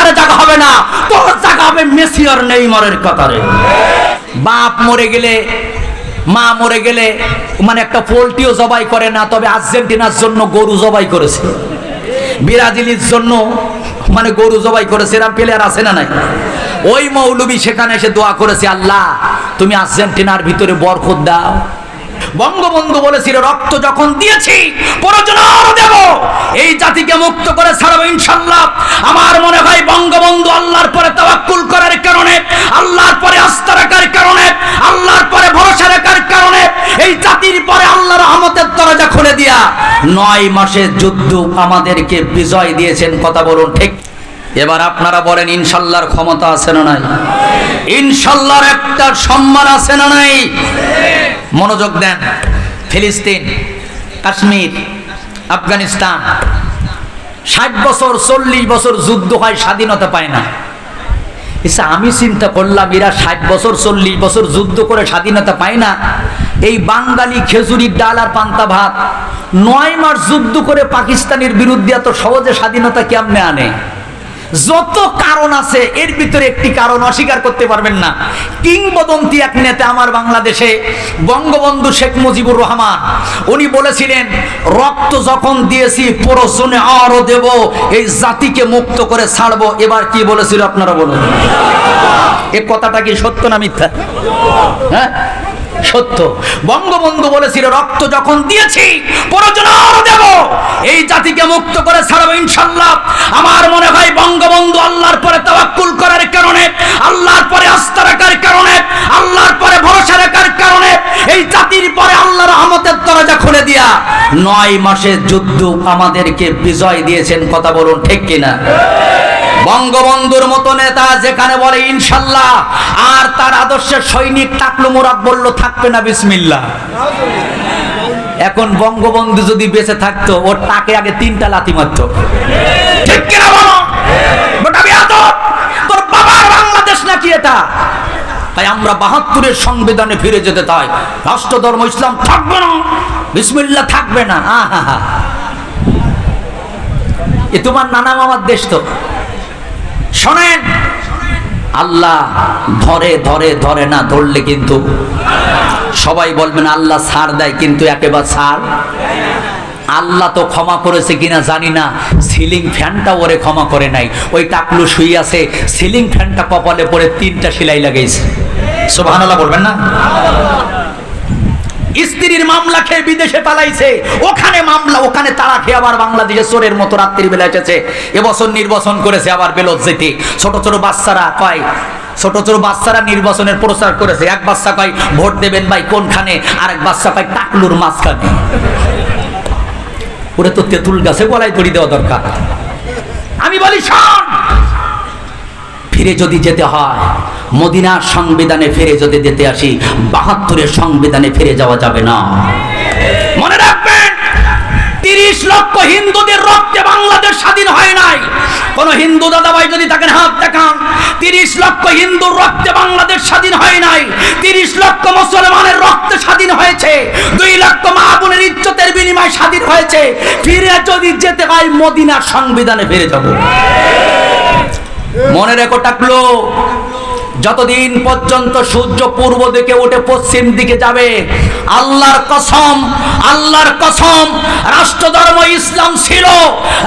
কাতারে জায়গা হবে না। তোর জায়গা হবে মেসি আর নেইমারের কাতারে। বাপ মরে গেলে, মা মরে গেলে মানে একটা পোলট্রিও জবাই করে না, তবে আর্জেন্টিনার জন্য গরু জবাই করেছে। বিরাজিলির জন্য মানে গরু জবাই করেছে, এরম প্লেয়ার আছে না নাই? ওই মৌলবী সেখানে এসে দোয়া করেছে, আল্লাহ, তুমি আর্জেন্টিনার ভিতরে বরকত দাও। বঙ্গবন্ধু বলেছিল, রক্ত যখন দিয়েছি দেব। এই জাতিকে মুক্ত করে ছাড়াবো ইনশাল্লাহ আমার মনে হয় বঙ্গবন্ধু আল্লাহর পরে তাওয়াক্কুল করার কারণে, আল্লাহর পরে আস্থা রাখার কারণে, আল্লাহর পরে ভরসা রাখার কারণে, এই জাতির পরে আল্লাহর রহমতের দরজা খুলে দিয়া নয় মাসের যুদ্ধ আমাদেরকে বিজয় দিয়েছেন, কথা বলুন ঠিক। এবার আপনারা বলেন, ইনশাল্লাহর ক্ষমতা আছে না নাই? ইনশাল্লাহর একটা সম্মান আছে না নাই? মনোযোগ দেন। ফিলিস্তিন, কাশ্মীর, আফগানিস্তান, ষাট বছর, চল্লিশ বছর যুদ্ধ হয়, স্বাধীনতা পায় না। আমি চিন্তা করলাম, এরা ষাট বছর, চল্লিশ বছর যুদ্ধ করে স্বাধীনতা পায় না। এই বাঙালি খেজুরির ডাল আর পান্তা ভাত, নয় মাস যুদ্ধ করে পাকিস্তানের বিরুদ্ধে এত সহজে স্বাধীনতা কেমনে আনে? যত কারণ আছে, এর ভিতরে একটি কারণ অস্বীকার করতে পারবেন না। কিংবদন্তি এক নেতা আমার বাংলাদেশে, বঙ্গবন্ধু শেখ মুজিবুর রহমান, উনি বলেছিলেন, রক্ত যখন দিয়েছি প্রয়োজনে আরও দেব, এই জাতিকে মুক্ত করে ছাড়বো। এবার কি বলেছিল আপনারা বলুন? এ কথাটা কি সত্য না মিথ্যা? হ্যাঁ? সত্য। বঙ্গবন্ধু বলেছিল, রক্ত যখন দিয়েছি দেব। এই জাতিকে মুক্ত করে ছাড়বো ইনশাল্লাহ। আমার মনে হয় বঙ্গবন্ধু আল্লাহর পরে তাওয়াক্কুল করার কারণে, আল্লাহর পরে আস্থা রাখার কারণে, আল্লাহর পরে ভরসা রাখার কারণে, এই জাতির পরে আল্লাহর রহমতের দরজা খুলে দিয়া নয় মাসের যুদ্ধ আমাদেরকে বিজয় দিয়েছেন, কথা বলুন ঠিক কিনা? বঙ্গবন্ধুর মতো নেতা যেখানে বলে, ইনশাল্লাহ, আর তার আদর্শের সৈনিক টাকলু মোরাদ বলল, থাকবে না বিসমিল্লা। এখন বঙ্গবন্ধু যদি বেঁচে থাকতো, ওর তাকে আগে তিনটা লাথি মারতো। ঠিক কিনা তোর বাবার বাংলাদেশ নাকি এটা? তাই আমরা বাহাত্তরের সংবিধানে ফিরে যেতে চাই। রাষ্ট্র ধর্ম ইসলাম থাকবে না। বিসমিল্লা থাকবে না। আহা। এ তোমার নানা মামার দেশ তো। শোনেন। আল্লাহ ধরে ধরে ধরে না ধরলে কিন্তু সবাই বলবেন আল্লাহ ছাড় দেয়, কিন্তু একেবারে ছাড়। আল্লাহ তো ক্ষমা করেছে কিনা জানি না। সিলিং ফ্যানটা ওরে ক্ষমা করে নাই। ওই টাকলু শুই আছে, সিলিং ফ্যানটা কপালে পরে তিনটা সেলাই লাগাইছে। সোভানাল্লাহ বলবেন না? স্ত্রীর মামলা খেয়ে বিদেশে পালাইছে। ওখানে মামলা, ওখানে তারা খেয়ে আবার বাংলাদেশে চোরের মতো রাত্রির বেলা এসেছে। এবছর নির্বাচন করেছে আবার বেলত যেতে ছোট ছোট বাচ্চারা কয়, ছোট ছোট বাচ্চারা নির্বাচনের প্রচার করেছে। এক বাচ্চা কয়, ভোট দেবেন ভাই কোনখানে? আরেক বাচ্চা কয়, টাকলুর মাঝখানে। ওরে তো তেঁতুল গাছে গলায় দড়ি দেওয়া দরকার। আমি বলি শোন ফিরে যদি যেতে হয়, মদিনার সংবিধানে ফিরে যদি যেতে আসি, বাহাত্তরের সংবিধানে ফিরে যাওয়া যাবে না। মনে রাখবেন, তিরিশ লক্ষ হিন্দুদের রক্তে বাংলাদেশ স্বাধীন হয় নাই। কোন হিন্দু দাদা ভাই যদি তাকে হাত দেখান, তিরিশ লক্ষ হিন্দুর রক্তে বাংলাদেশ স্বাধীন হয় নাই, তিরিশ লক্ষ মুসলমানের রক্তে স্বাধীন হয়েছে, দুই লক্ষ মা বোনের ইজ্জতের বিনিময় স্বাধীন হয়েছে, ফিরে যদি যেতে হয়, মদিনার সংবিধানে ফিরে যাব। মনে রেখো টাকলো, যতদিন পর্যন্ত সূর্য পূর্ব দিকে উঠে পশ্চিম দিকে যাবে, আল্লাহর কসম আল্লাহর কসম রাষ্ট্র ধর্ম ইসলাম ছিল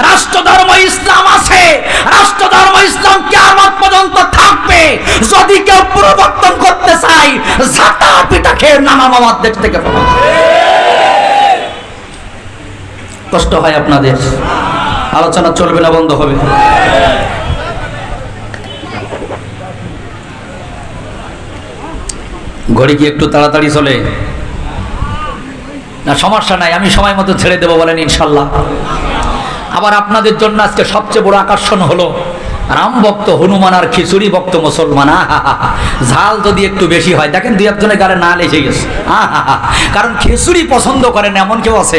রাষ্ট্র ধর্ম ইসলাম আছে রাষ্ট্র ধর্ম ইসলাম কিয়ামত পর্যন্ত থাকবে। যদি কেউ পরিবর্তন করতে চাই ঝাঁটা পিটা খেয়ে নানা মামার দেশ থেকে। কষ্ট হয় আপনাদের। আলোচনা চলবে না, বন্ধ হবে। ঘড়ি কি একটু তাড়াতাড়ি চলে? না, সমস্যা নাই, আমি সময় মতো ছেড়ে দেবো বলেন ইনশাল্লাহ। আবার আপনাদের জন্য আজকে সবচেয়ে বড় আকর্ষণ হলো, রাম ভক্ত, হনুমান আর খিচুড়ি ভক্ত মুসলমান। ঝাল যদি একটু বেশি হয়, দেখেন দুই একজনের গালে না লেগে গেছে। কারণ খিচুড়ি পছন্দ করেন এমন কেউ আছে?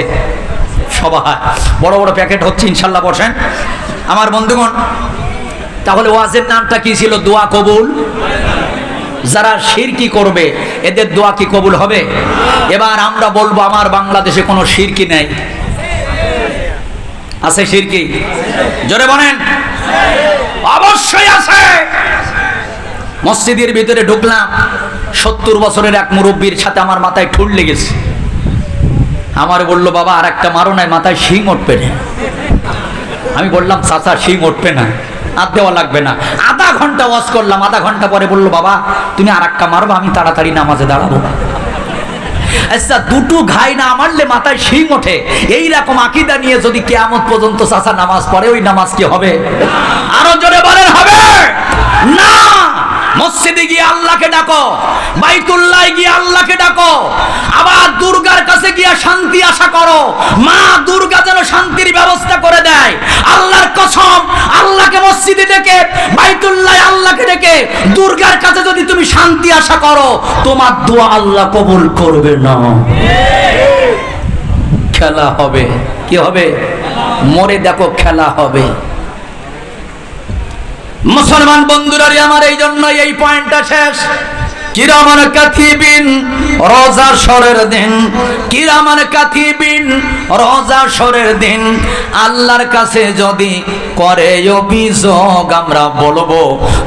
সবাই। বড় বড় প্যাকেট হচ্ছে, ইনশাল্লাহ বসেন। আমার বন্ধুগণ, তাহলে ওয়াজের নামটা কি ছিল? দোয়া কবুল। যারা শিরকি করবে, এদের দোয়া কি কবুল হবে? এবার আমরা বলব, আমার বাংলাদেশে কোনো শিরকি নেই। আছে শিরকি জোরে বলেন। অবশ্যই আছে। মসজিদের ভিতরে ঢুকলাম, সত্তর বছরের এক মুরব্বীর সাথে আমার মাথায় ঠুল লেগেছে। আমার বলল, বাবা আর একটা মারো নাই, মাথায় শিং উঠবে না। আমি বললাম, চাচা, শিং উঠবে না। আর দেওয়া লাগবে না। আধা ঘণ্টা ওয়াশ করলাম, আধা ঘণ্টা পরে বলল, বাবা, তুমি আর একটা মারবো, আমি তাড়াতাড়ি নামাজে দাঁড়াবো। আচ্ছা দুটো ঘাই না মারলে মাথায় শিং ওঠে। এই রকম আকিদা নিয়ে যদি কেয়ামত পর্যন্ত চাষা নামাজ পড়ে, ওই নামাজ কি হবে? আরও জোরে বলেন, হবে! না! মসজিদে গিয়ে আল্লাহকে ডাকো, বাইতুল্লাহ গিয়ে আল্লাহকে ডাকো, আবার দুর্গার কাছে গিয়ে শান্তি আশা করো। মা দুর্গা যেন শান্তির ব্যবস্থা করে দেয়। আল্লাহর কসম, আল্লাহকে মসজিদে ডেকে, বাইতুল্লাহ আল্লাহকে ডেকে দুর্গার কাছে যদি তুমি শান্তি আশা করো, তোমার দোয়া আল্লাহ কবুল করবে না। খেলা হবে। কি হবে? মরে দেখো খেলা হবে। মুসলমান বন্ধুরা আমার এই জন্য এই পয়েন্টটা শেষ। কিরামান কাথিবিন রোজা সরের দিন। কিরামান কাথিবিন রোজা সরের দিন। আল্লাহর কাছে যদি করে অভিযোগ, আমরা বলব,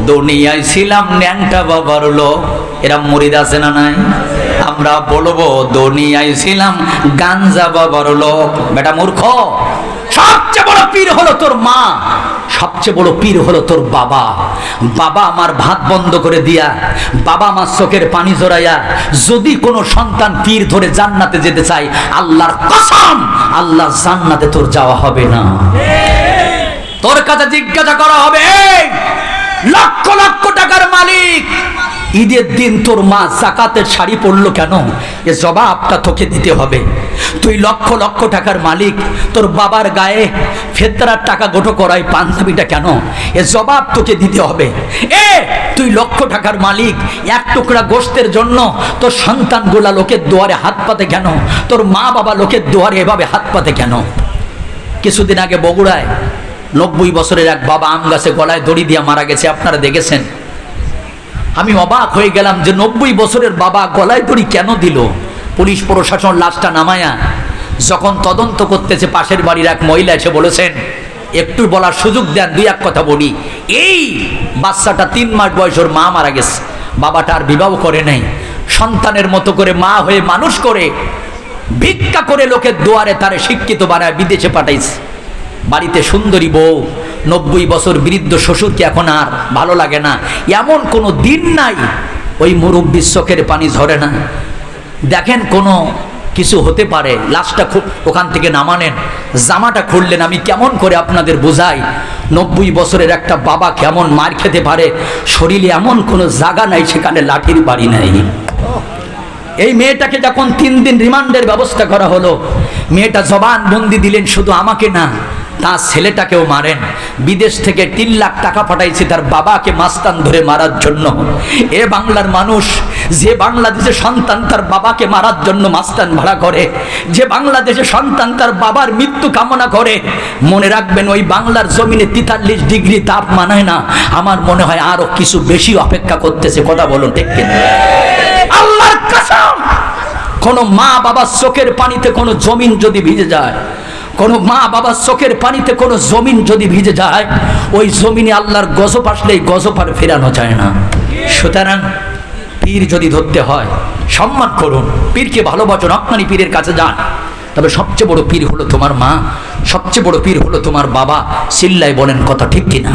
দুনিয়ায় ছিলাম ন্যাংটা বাবার লোক। এরা মুরিদ আছে না নাই? আমরা বলব, দুনিয়ায় ছিলাম গাঞ্জা বাবার লোক। বেটা মূর্খ, সবচেয়ে বড় পীর সবচেয়ে বড় পীর হলো তোর বাবা। বাবা আমার ভাত বন্ধ করে দিয়া, বাবা আমার চোখের পানি জড়াইয়া, যদি কোনো সন্তান পীর ধরে জান্নাতে যেতে চাই আল্লাহর কসম আল্লাহ জান্নাতে তোর যাওয়া হবে না। তোর কাছে জিজ্ঞাসা করা হবে লক্ষ লক্ষ টাকার মালিক ঈদের দিন তোর মা জাকাতের শাড়ি পরলো কেন? এ জবাবটা তোকে দিতে হবে। তুই লক্ষ লক্ষ টাকার মালিক, তোর বাবার গায়ে ফেতরার টাকা গোটো করাই পাঞ্জাবিটা কেন? এ জবাব তোকে দিতে হবে। এ, তুই লক্ষ টাকার মালিক, এক টুকরা গোষ্ঠের জন্য তোর সন্তানগুলা লোকের দুয়ারে হাত পাতে কেন? তোর মা বাবা লোকের দুয়ারে এভাবে হাত পাতে কেন? কিছুদিন আগে বগুড়ায় নব্বই বছরের এক বাবা আম গাছে গলায় দড়ি দিয়ে মারা গেছে, আপনারা দেখেছেন? আমি অবাক হয়ে গেলাম যে নব্বই বছরের বাবা গলায় দড়ি কেন দিল? পুলিশ প্রশাসন লাশটা নামায়া যখন তদন্ত করতেছে পাশের বাড়ির এক মহিলা এসে বলেছেন, একটু বলার সুযোগ দেন, দুই এক কথা বলি। এই বাচ্চাটা তিন মাস বয়স ওর মা মারা গেছে। বাবাটা আর বিবাহ করে নাই। সন্তানের মতো করে মা হয়ে মানুষ করে ভিক্ষা করে লোকের দুয়ারে তারে শিক্ষিত বানায় বিদেশে পাঠাইছে। বাড়িতে সুন্দরী বউ নব্বই বছর বৃদ্ধ শ্বশুরকে এখন আর ভালো লাগে না। এমন কোনো দিন নাই, ওই মুরব্বীর চোখের পানি ঝরে না। দেখেন কোনো কিছু হতে পারে, লাশটা খুব ওখান থেকে নামানেন জামাটা খুললেন। আমি কেমন করে আপনাদের বোঝাই, নব্বই বছরের একটা বাবা কেমন মার খেতে পারে, শরীরে এমন কোনো জায়গা নাই, সেখানে লাঠির বাড়ি নাই। এই মেয়েটাকে যখন তিন দিন রিমান্ডের ব্যবস্থা করা হলো, মেয়েটা জবান বন্দি দিলেন, শুধু আমাকে না তার ছেলেটাকেও মারেন। বিদেশ থেকে তিন লাখ টাকা পাঠাইছে তার বাবাকে মাস্তান ধরে মারার জন্য। এ বাংলার মানুষ, যে বাংলাদেশে সন্তান তার বাবাকে মারার জন্য মাস্তান ভাড়া করে, যে বাংলাদেশে সন্তান তার বাবার মৃত্যু কামনা করে, মনে রাখবেন ওই বাংলার জমিনে তেতাল্লিশ ডিগ্রি তাপ মানায় না। আমার মনে হয় আরও কিছু বেশি অপেক্ষা করতেছে, কথা বলুন কিনা? আল্লাহর কোন মা বাবার চোখের পানিতে কোনো জমিন যদি ভিজে যায় কোন মা বাবার চোখের পানিতে কোনো জমিন যদি ভিজে যায়, ওই জমিনে আল্লাহর গজব আসলেই গজব আর ফেরানো যায় না। সুতরাং পীর যদি ধরতে হয়, সম্মান করুন। পীরকে ভালোবাসুন, আপনারই পীরের কাছে যান। তবে সবচেয়ে বড় পীর হলো তোমার মা, সবচেয়ে বড় পীর হলো তোমার বাবা সিল্লাই বলেন কথা ঠিক কিনা।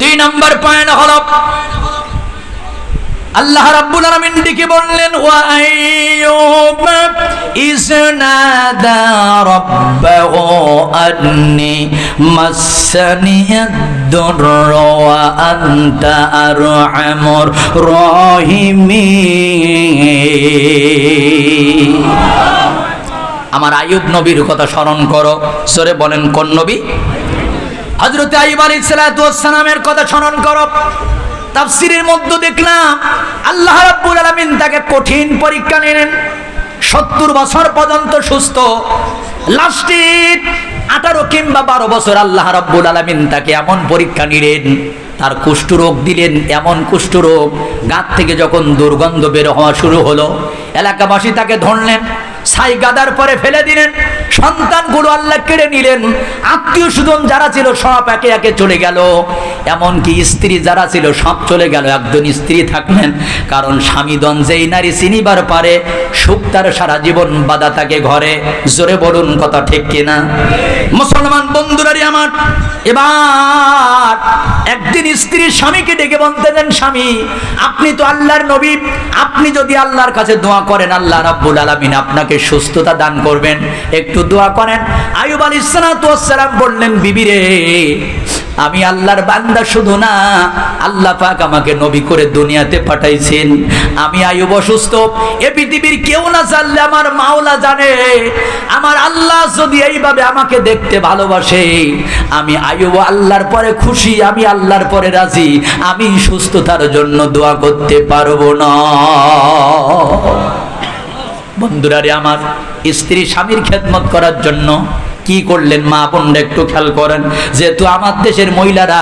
দুই নম্বর পয়েন্ট হলো আল্লাহ রাব্বুল আলামিন ডেকে বললেন, ওয়া আইয়ুব ইজনাদা রাব্বাহু আন্নি মাসানি আদ-দুরর ওয়া আনতা আরহামুর রাহিমিন. আমার আইয়ুব নবীর কথা স্মরণ করো সরে বলেন, কোন নবী? হযরত আইয়ুব আলাইহিস সালাতু ওয়াস সালামের কথা স্মরণ করো। তাফসিরের মধ্যে দেখলাম, আল্লাহ রাব্বুল আলামিন তাকে কঠিন পরীক্ষা নিলেন সত্তর বছর পর্যন্ত সুস্থ। লাস্টে আঠারো কিংবা বারো বছর আল্লাহ রাব্বুল আলামিন তাকে এমন পরীক্ষা নিলেন, তার কুষ্ঠরোগ দিলেন, এমন কুষ্ঠরোগ গাত থেকে যখন দুর্গন্ধ বের হওয়া শুরু হলো, এলাকাবাসী তাকে ধরলেন, ছাই গাদার পরে ফেলে দিলেন, সন্তানগুলো আল্লাহ কেড়ে নিলেন, আত্মীয় সুজন যারা ছিল সব একে একে চলে গেল। এমনকি স্ত্রী যারা ছিল, সব চলে গেল। একজন স্ত্রী থাকলেন, কারণ স্বামীদন যেই নারী চিনিবার পারে, সুখ তার সারা জীবন বাধা থাকে ঘরে। জোরে বলুন কথা ঠিক কিনা? মুসলমান বন্ধুরারি আমার, এবার একদিন স্ত্রী স্বামীকে ডেকে বলতে দেন, স্বামী, আপনি তো আল্লাহর নবী, আপনি যদি আল্লাহর কাছে দোয়া করেন, আল্লাহ রাব্বুল আলামিন আপনাকে সুস্থতা দান করবেন। একটু দোয়া করেন। আয়ুব আলাইহিস সালাম বললেন, বিবি রে আমি আল্লাহর বান্দা শুধু না, আল্লাহ পাক আমাকে নবী করে দুনিয়াতে পাঠাইছেন। আমি আয়ুব অসুস্থ, এ পৃথিবীর কেউ না জানলে আমার মাওলা জানে। আমার আল্লাহ যদি এইভাবে আমাকে দেখতে ভালোবাসে, আমি আয়ুব আল্লাহর পরে খুশি, আমি আল্লাহর পরে রাজি, আমি সুস্থতার জন্য দোয়া করতে পারব না। বন্ধুরা রে আমার, স্ত্রী স্বামীর খেদমত করার জন্য কি করলেন? মা বোনরা একটু খেয়াল করেন। যেহেতু আমার দেশের মহিলারা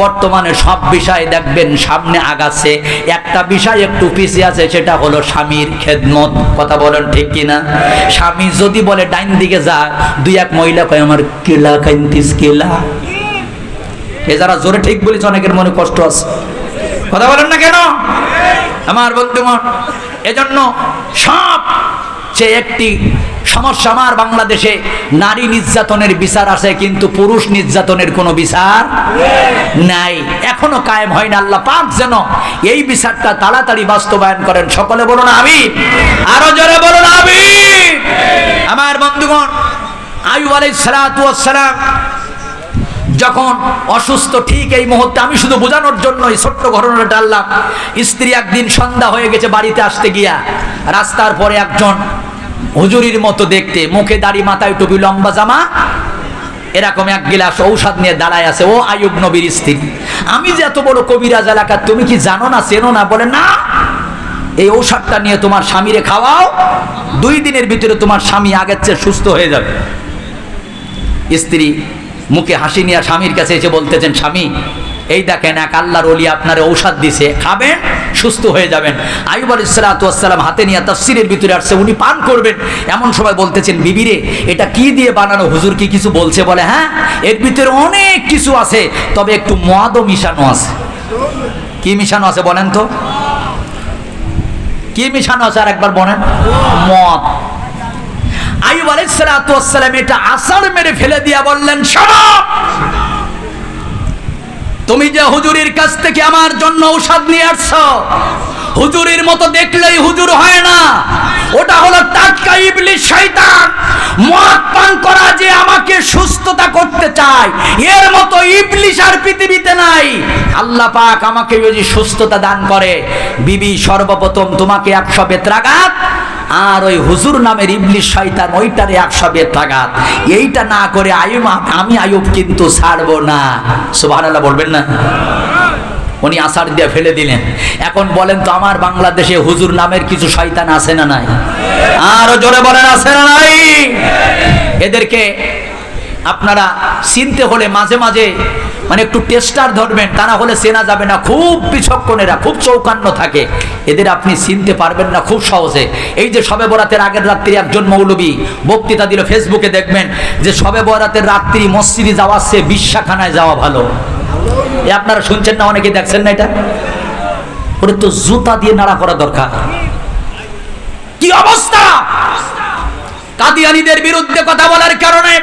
বর্তমানে সব বিষয় দেখবেন, সামনে আগাচ্ছে। একটা বিষয় একটু পিছিয়ে আছে, সেটা হলো স্বামীর খেদমত। কথা বলেন ঠিক কিনা? স্বামী যদি বলে, ডাইন দিকে যা। দুই এক মহিলা কয়, আমার কেলা কাইন্তিস, কেলা? এ যারা জোরে ঠিক বলেছে, অনেকের মনে কষ্ট আছে। কথা বলেন না কেন? আমার বন্ধুগণ, এজন্য সব সে একটি সমস্যা আমার বাংলাদেশে, নারী নির্যাতনের বিচার আছে, কিন্তু পুরুষ নির্যাতনের কোনো বিচার নাই। এখনও কায়েম হয় না, আল্লাহ পাক যেন এই বিচারটা তাড়াতাড়ি বাস্তবায়ন করেন। সকলে বলুন আমি আরও জোরে বলুন আমি আমার বন্ধুগণ আয়ু ওয়াস সালাম যখন অসুস্থ, ঠিক এই মুহূর্তে আমি শুধু বোঝানোর জন্য এই ছোট্ট ঘটনাটা টানলাম স্ত্রী একদিন সন্ধ্যা হয়ে গেছে, বাড়িতে আসতে গিয়া রাস্তার পরে একজন হুজুরির মতো দেখতে, মুখে দাড়ি, মাথায় টুপি, লম্বা জামা। এরকম এক গিলাস ঔষধ নিয়ে দাঁড়ায় আছে, ও আয়ুব নবীর স্ত্রী। আমি যে এত বড় কবিরাজ এলাকা তুমি কি জানো না, চেনো না? বলে, না, এই ঔষধটা নিয়ে তোমার স্বামীরে খাওয়াও, দুই দিনের ভিতরে তোমার স্বামী আগের চেয়ে সুস্থ হয়ে যাবে। স্ত্রী মুখে হাসি নিয়ে স্বামীর কাছে এসে বলতেছেন, স্বামী এই দেখেন এক আল্লাহর অলি আপনার ঔষধ দিছে, খাবেন, সুস্থ হয়ে যাবেন। আইব আলাইসালাম হাতে নিয়ে তফসিরের ভিতরে আসছে, উনি পান করবেন। এমন সময় বলতেছেন, বিবিরে, এটা কি দিয়ে বানানো? হুজুর কি কিছু বলছে? বলে হ্যাঁ এর ভিতরে অনেক কিছু আছে, তবে একটু মদও মিশানো আছে। কি মিশানো আছে বলেন তো? কি মিশানো আছে আর একবার বলেন? মদ। আইব আলাইসালাম এটা আসার মেরে ফেলে দিয়া বললেন, শোনো তুমি যে হুজুরির কাছ থেকে আমার জন্য ঔষধ নিয়ে আসছো, হুজুরির মতো দেখলেই হুজুর হয় না। ওটা হলো টাটকা ইবলিশ শয়তান। মদ পান করা যে আমাকে সুস্থতা করতে চায়, এর মতো ইবলিশ আর পৃথিবীতে নাই। আল্লাহ পাক আমাকে যদি সুস্থতা দান করে। বিবি সর্বপ্রথম তোমাকে একশো বেত্রাঘাত আর ওই হুজুর নামের ইবলিশ শয়তান ওইটারে একশো বেত্রাঘাত এইটা না করে আয়ুব আমি আয়ুব কিন্তু ছাড়বো না। সুবহানাল্লাহ বলবেন না? উনি আষাঢ় দিয়ে ফেলে দিলেন। এখন বলেন তো আমার বাংলাদেশে হুজুর নামের কিছু শয়তান আছে না নাই? আরও জোরে বলেন, আছে না নাই? এদেরকে আপনারা চিনতে হলে মাঝে মাঝে মানে একটু টেস্টার ধরবেন, তা না হলে চেনা যাবে না। খুব বিচক্ষণেরা খুব চৌকান্ন থাকে। এদের আপনি চিনতে পারবেন না খুব সহজে। এই যে সবে বরাতের আগের রাত্রি একজন মৌলবী বক্তৃতা দিল, ফেসবুকে দেখবেন যে সবে বরাতের রাত্রি মসজিদে যাওয়ার চেয়ে বিশ্বাখানায় যাওয়া ভালো। এ আপনারা শুনছেন না অনেকে দেখছেন না এটা? ওরে তো জুতা দিয়ে নাড়া করা দরকার। কি অবস্থা? কাদিয়ানিদের বিরুদ্ধে কথা বলার কারণে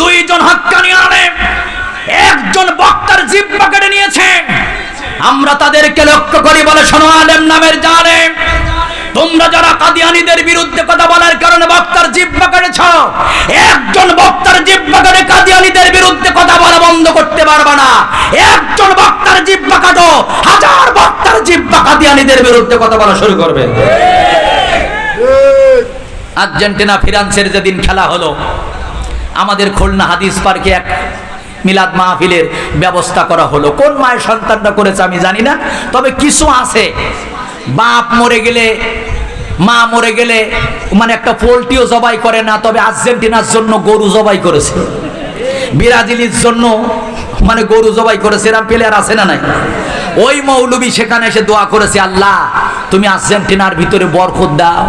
দুইজন হাক্কানি আনে একজন বক্তার জিব্বা কেটে নিয়েছে। আমরা তাদেরকে লক্ষ্য করি বলে শোনো, আলেম নামের জানে। তোমরা যারা কাদিয়ানিদের বিরুদ্ধে কথা বলার কারণে বক্তার জিব্বা কেটেছ একজন বক্তার জিব্বা কেটে কাদিয়ানিদের বিরুদ্ধে কথা বলা বন্ধ করতে পারবে না। একজন বক্তার জিব্বা কাটো, হাজার বক্তার জিব্বা কাদিয়ানিদের বিরুদ্ধে কথা বলা শুরু করবে। আর্জেন্টিনা, ফ্রান্সের যেদিন খেলা হলো, আমাদের খুলনা হাদিস পার্কে এক মিলাদ মাহফিলের ব্যবস্থা করা হলো। কোন মায়ের সন্তানটা করেছে আমি জানি না, তবে কিছু আছে। বাপ মরে গেলে, মা মরে গেলে মানে একটা পোলট্রিও জবাই করে না, তবে আর্জেন্টিনার জন্য গরু জবাই করেছে। ব্রাজিলের জন্য মানে গরু জবাই করেছে এরম প্লেয়ার আছে না নাই? ওই মৌলবি সেখানে এসে দোয়া করেছে, আল্লাহ, তুমি আর্জেন্টিনার ভিতরে বরকত দাও।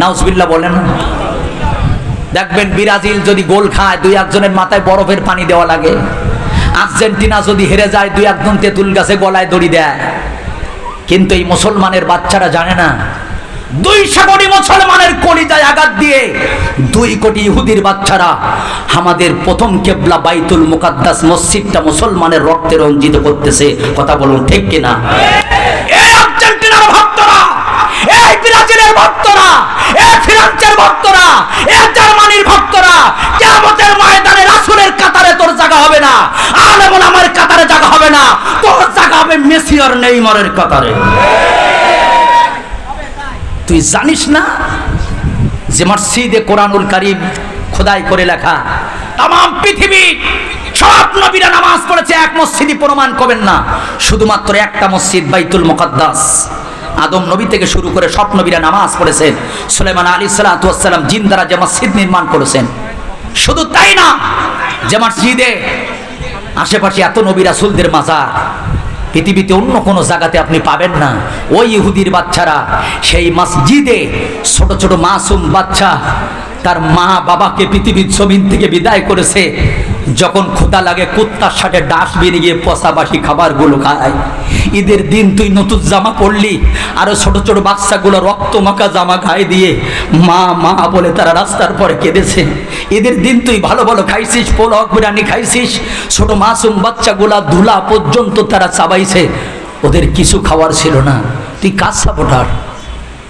নাউজবিল্লা বলেন না। দেখবেন ব্রাজিল যদি গোল খায়, দুই একজনের মাথায় বরফের পানি দেওয়া লাগে। আর্জেন্টিনা যদি হেরে যায়, দুই একজন তেঁতুল গাছে গলায় দড়ি দেয়। কিন্তু এই মুসলমানের বাচ্চারা জানে না মুসলমানের আঘাত দিয়ে দুই কোটি বাচ্চারা আমাদের প্রথম বাইতুল মসজিদটা মুসলমানের রক্তে রঞ্জিত করতেছে। কথা বলুন ঠিক কিনা? আর্জেন্টিনার ভক্তরা, এই ব্রাজিলের ভক্তরা তুই জানিস না যে মসজিদে কোরআনুল কারিম খোদাই করে লেখা? তাম পৃথিবী, সব নবীরা নামাজ পড়েছে, এক মসজিদই প্রমাণ করবেন না। শুধুমাত্র একটা মসজিদ, বাইতুল মুকাদ্দাস। আদম নবী থেকে শুরু করে সব নবীরা নামাজ পড়েছেন। সুলেমান আলী সালাতাম জিন দ্বারা যে মসজিদ নির্মাণ করেছেন। শুধু তাই না, যে মসজিদে আশেপাশে এত নবী রাসুলদের মাজার, পৃথিবীতে অন্য কোনো জায়গাতে আপনি পাবেন না। ওই ইহুদির বাচ্চারা সেই মসজিদে ছোট ছোট মাসুম বাচ্চা তার মা বাবাকে পৃথিবীর জমিন থেকে বিদায় করেছে। যখন ক্ষুদা লাগে, কুত্তার সাথে ডাস বেরিয়ে গিয়ে পশাবাসি খাবারগুলো খায়। ঈদের দিন তুই নতুন জামা পরলি, আরও ছোট ছোট বাচ্চাগুলো রক্ত মাখা জামা গায়ে দিয়ে মা মা বলে তারা রাস্তার পরে কেঁদেছে। ঈদের দিন তুই ভালো ভালো খাইছিস পোলক বিরিয়ানি খাইছিস, ছোট মাসুম বাচ্চাগুলা ধুলা পর্যন্ত তারা চাবাইছে। ওদের কিছু খাওয়ার ছিল না। তুই কাজ সাপোর্টার?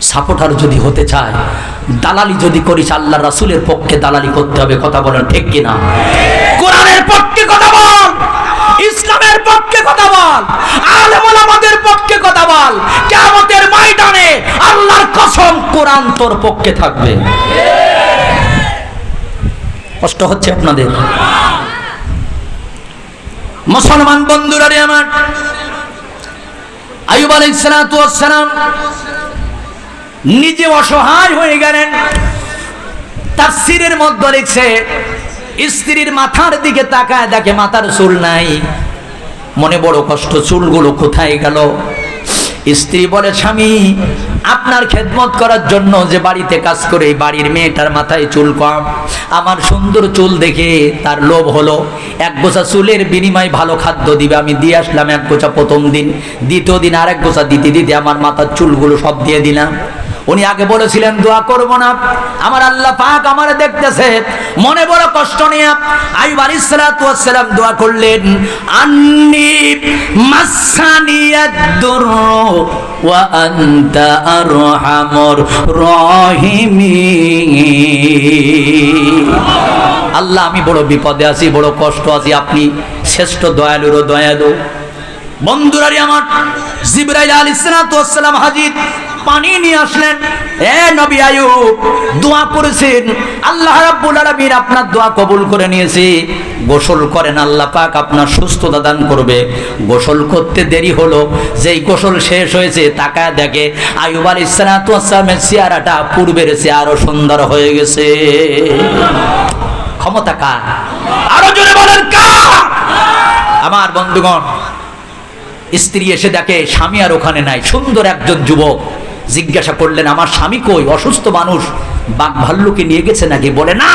সাপোর্টার যদি হতে চায়, দালালি যদি করিস আল্লাহ রাসুলের পক্ষে দালালি করতে হবে, কথা বলেন ঠিক কিনা? কোরআনের পক্ষে কথা বল, ইসলামের পক্ষে কথা বল, আলেমুল আমাদের পক্ষে কথা বল, কিয়ামতের ময়দানে আল্লাহর কসম কোরআন তোর পক্ষে থাকবে। কষ্ট হচ্ছে আপনাদের। মুসলমান বন্ধুরা রে আমার আয়ুব আলাইহিস সালাতু সালাম নিজে অসহায় হয়ে গেলেন। তার সিরের মধ্যে লিখছে স্ত্রীর মাথার দিকে তাকায় দেখে মাথার চুল নাই। মনে বড় কষ্ট, চুলগুলো কোথায় গেল? স্ত্রী বলে, স্বামী, আপনার খেদমত করার জন্য যে বাড়িতে কাজ করে বাড়ির মেয়েটার মাথায় চুল কম। আমার সুন্দর চুল দেখে তার লোভ হলো। এক গোছা চুলের বিনিময়ে ভালো খাদ্য দিবে। আমি দিয়ে আসলাম এক গোছা প্রথম দিন, দ্বিতীয় দিন আরেক গোছা দিতে দিতে আমার মাথার চুলগুলো সব দিয়ে দিলাম। উনি আগে বলেছিলেন, দোয়া করব না। আমার আল্লাহ পাক আমার দেখতেছে। মনে বড় কষ্ট নিয়ে আইব ওয়াস সালাম দোয়া করলেন, আন্নি মাসানিয়াদ দুর ওয়া আনতা আরহামুর রাহিমিন। আল্লাহ, আমি বড় বিপদে আছি, বড় কষ্ট আছি। আপনি শ্রেষ্ঠ দয়ালুর দয়ালু। বন্ধুরারি আমার জিব্রাইল আলাইহিস সালাতু ওয়াস সালাম হাজির পানি নিয়ে আসলেন। এ নবী আয়ুব দোয়া করেছেন আল্লাহ রাব্বুল আলামিন আপনার দোয়া কবুল করে নিয়েছে। গোসল করেন, আল্লাহ পাক আপনার সুস্থতা দান করবে। গোসল করতে দেরি হলো, যেই গোসল শেষ হয়েছে, তাকায় দেখে আয়ুব আলাইহিস সালাতু ওয়াস সালামের চেহারাটা পূর্বের চেয়ে আরও সুন্দর হয়ে গেছে। ক্ষমতা কার? আরও জোরে বলেন, কার? আমার বন্ধুগণ, স্ত্রী এসে দেখে, স্বামী আর ওখানে নাই, সুন্দর একজন যুবক। জিজ্ঞাসা করলেন, আমার স্বামী কই? অসুস্থ মানুষ। বাঘ ভাল্লুকে নিয়ে গেছে নাকি? বলে, না,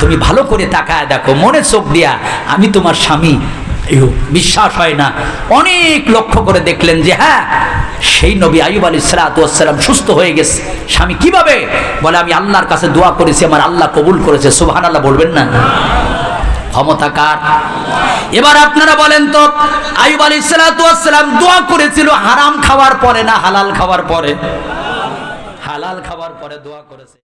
তুমি ভালো করে তাকায় দেখো, মনে চোখ দিয়া, আমি তোমার স্বামী। বিশ্বাস হয় না। অনেক লক্ষ্য করে দেখলেন যে হ্যাঁ সেই নবী আইব আলী সালাতাম সুস্থ হয়ে গেছে। স্বামী কীভাবে? বলে, আমি আল্লাহর কাছে দোয়া করেছি, আমার আল্লাহ কবুল করেছে। সুবহান আল্লাহ বলবেন না? ক্ষমতা কার? এবার আপনারা বলেন তো আইব আলী সালাতাম দোয়া করেছিল হারাম খাওয়ার পরে না হালাল খাওয়ার পরে? হালাল খাওয়ার পরে দোয়া করেছে।